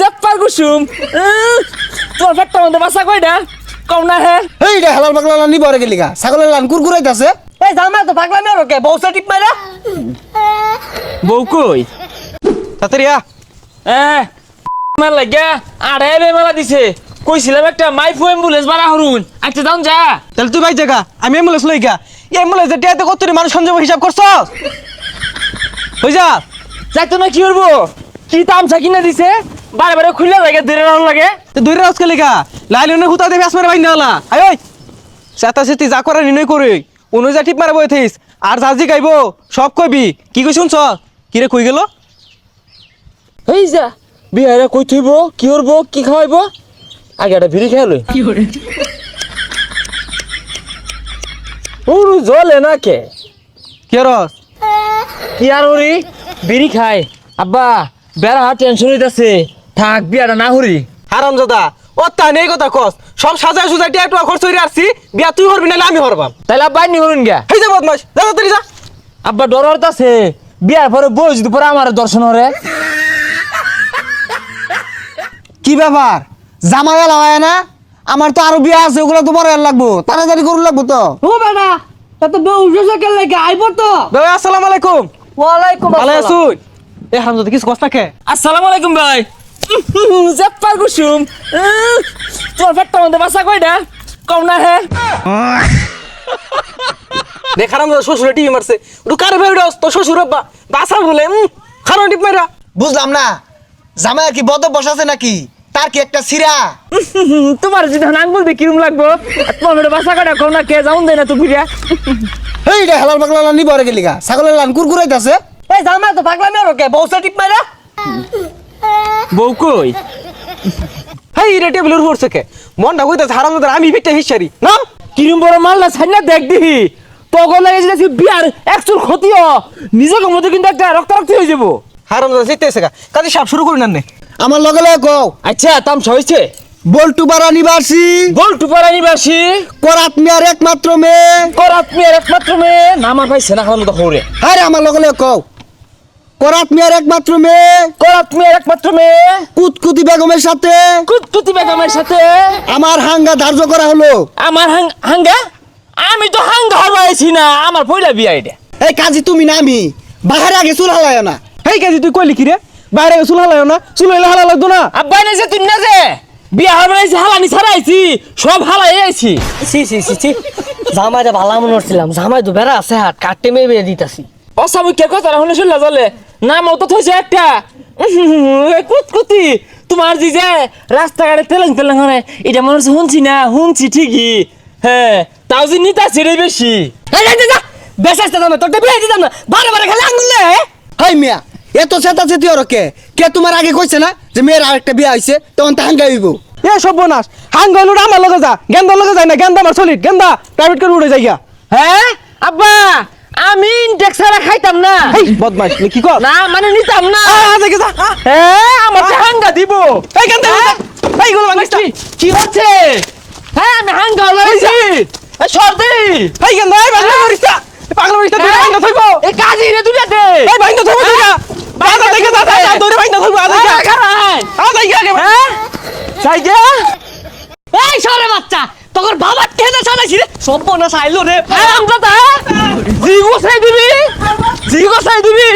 জাপ্পার কুসুম। তোর পেটটা মধ্যে বাসা কয়টা কম না হ্যাঁ এই রে হালাল পাগলা লান নিবরে গেলি গা। ছাগলের লান কুরকুরাইতাছে এই জামাই তো পাগলামি আর কে বউসা টিপ মারা বউ কই? তাড়াতাড়ি আ। এ মার লাগিয়া আড়াই বে মেলা দিছে। কইছিলাম একটা মাইফো অ্যাম্বুলেন্স বাড়া হরুন। আচ্ছা দাম যা। তাহলে তুই ভাই জায়গা আমি এমবুলেন্স লই গা এমবুলেন্স টিয়াতে কত মানুষ সঞ্জয় হিসাব করছ হই যা। যাইতো না কি করব কি তামছা কিনা দিছে? বারে বারে খুলে লাগে ধরে রাখুন লাগে। তুই দূরে রাজ কে লেগা? লাইল অন্য হুতা দেবে আসমারে বাইন নালা আয় ওই। সাতা সিটি যা করে নিনই করে। অনু যা টিপ মারা বই থইস আর জাজি গাইবো সব কইবি। কি কই শুনছ? কি রে কই গেল? এই যা বিহারে কই থইব? কি করব? কি খাওয়াইব? আগে একটা ভিড়ি খেয়াল কি করে? ওরু জলে না কে? কি রস কি আর ওরি বিড়ি খায় আব্বা বেড়া টেনশন হইতাছে। থাক বিয়াটা না হরি। হারাম দাদা ও তা নেই কথা কস। সব সাজায় সুজায় টিয়া টুয়া খরচ হইরে আসছি বিয়া তুই করবি নাহলে আমি হরবাম। তাইলে আব্বা নি হরুন গা হেই যা বদমাস যা তাড়াতাড়ি যা। আব্বা ডর হতাছে বিয়ার পরে বই যদি পরে আমার দর্শন হরে। কি ব্যাপার? জামাই লাগায় না? আমার তো আরও বিয়া আছে ওগুলো তো বড় লাগবো। তাড়াতাড়ি করু লাগবো তো। ও বেটা তা তো বউ বউসা কে লাগে আইব তো। দাদা আসসালামু আলাইকুম। ওয়ালাইকুম ভালো আসসালাম। আছুন এ হারাম দাদা কিছু কষ্ট থাকে আসসালামু আলাইকুম ভাই। জাপ্পার কুসুম। উম, তোর পেটটা মধ্যে বাসা কয়টা কম না হ্যাঁ দেখ হারাম দাদা শ্বশুরে টিভি মারছে। ওটু কারে ভাই উড়াস তোর শ্বশুর আব্বা। বাসা বলে খারাপ টিপ মাইরা। বুঝলাম না। জামাই কি বদ বসাছে নাকি? তার কি একটা সিরা? তোমার যদি আঙ্গুল দিয়ে কিরম লাগবো? তোমার পেটে বাসা কয়টা কম না কে যাউন দেয় না তো ফিরিয়া এই রে হালাল পাগলা লান নিবরে গেলি গা ছাগলের লান কুরকুরাইতাছে। এই জামাই তো পাগলামি আর কে? বউসা টিপ মারা বউ কই? হেই রে টেবিলের উপর থেকে। মনটা কইতাছে হারাম দাদা আমি পিঠটা হিসারি নাম কিরম বড় মালটা ছাইনা দেখ দিহি। তখন লাগে যে বিয়ার একচুর ক্ষতিও। নিজেকে মধ্যে কিন্তু একটা রক্তারক্তি হয়ে যাব। হারাম দাদা গা কাজে সাপ শুরু করি না নে। আমার লগে লগে কও। আচ্ছা তামসা হয়েছে বল্টু বাড়া নিবাসী। গোল টুপারা নিবাসী? করাত মিয়ার একমাত্র মেয়ে। করাত মেয়ের একমাত্র মেয়ে? নামা পাইছে না এখন তো হরে। আরে আমার লগে লগে কও। করাত মিয়ার একমাত্র মেয়ে। করাত মেয়ের একমাত্র মেয়ে। কুতকুতি বেগমের সাথে। কুতকুতি বেগমের সাথে। আমার হাঙ্গা ধার্য করা হলো। আমার হাং- হাঙ্গা? আমি তো হাঙ্গা হরবাইছি না আমার পয়লা বিয়া এটা। এই কাজী তুমি না আমি। বাহারে আগে চুল হালায় না। হেই কাজে তুই কইলি কি রে বাইরে চুল হালায় না চুল হইলে হালা লাগতো না। আব্বাই না যে তুই না যে। বিয়া হরবাইছি হালানি ছাড়াইছি সব হালাই আইছি। সি সি সি সি জামাই তো ভালো মনে করছিলাম। জামাই তো বেড়া আছে হাত কাটতে মেয়ে দিতাছি। অসামুখের কথা শুনে শুনলা চলে নাম তো থইছে একটা। কুতকুতি। তোমার জি যে রাস্তাঘাটে তেলেং তেলেং হরে এটা মনে হচ্ছে শুনছি না শুনছি ঠিকই। হ্যাঁ তাও যে নিতা ছেড়ে বেশি। যা! বেশ আসতে দাম তোর বিয়ে দিতাম না। বারে বারে খালি আঙ্গুল লে হাই মিয়া এত চেতা চেতি ওর কে? কে তোমার আগে কইছে না যে মেয়ের আরেকটা বিয়া হইছে তখন তা হাঙ্গা হইব? এ সব বনাস হাং গেল আমার লগে যা। গেন্দা লগে যায় না গেন্দা আমার সলিড গেন্দা প্রাইভেট করে উড়ে যাইয়া হ্যাঁ? আব্বা! আমি ইনটেক্স ছাড়া খাইতাম না। হেই বদমাস নি কি কর না মানে নিতাম না। আ দেখে যা। আ, হ্যাঁ আমার হাঙ্গা দিব। এই গেন্দা হ্যাঁ? এই গুলো বাংলাদেশ কি কি হচ্ছে? হ্যাঁ আমি হাঙ্গা হলাইছি সর্দি। এই গেন্দা এই বাংলা মরিস্তা পাগলা মরিস্তা তুই বাইন্দা থইব এই কাজী রে দুটাতে এই বাইন্দা থইব তুই না বাজা দেখে যা যা তোরে বাইন্দা থইব আ দেখে খারাই আ দেখে আগে হ্যাঁ। সাইকে এই সরে বাচ্চা। তোর বাবার কেন চালাইছি রে। সব না চাইলো রে। জিগো দাদা জি গোসাই দিবি। জিগো চাই দিবি।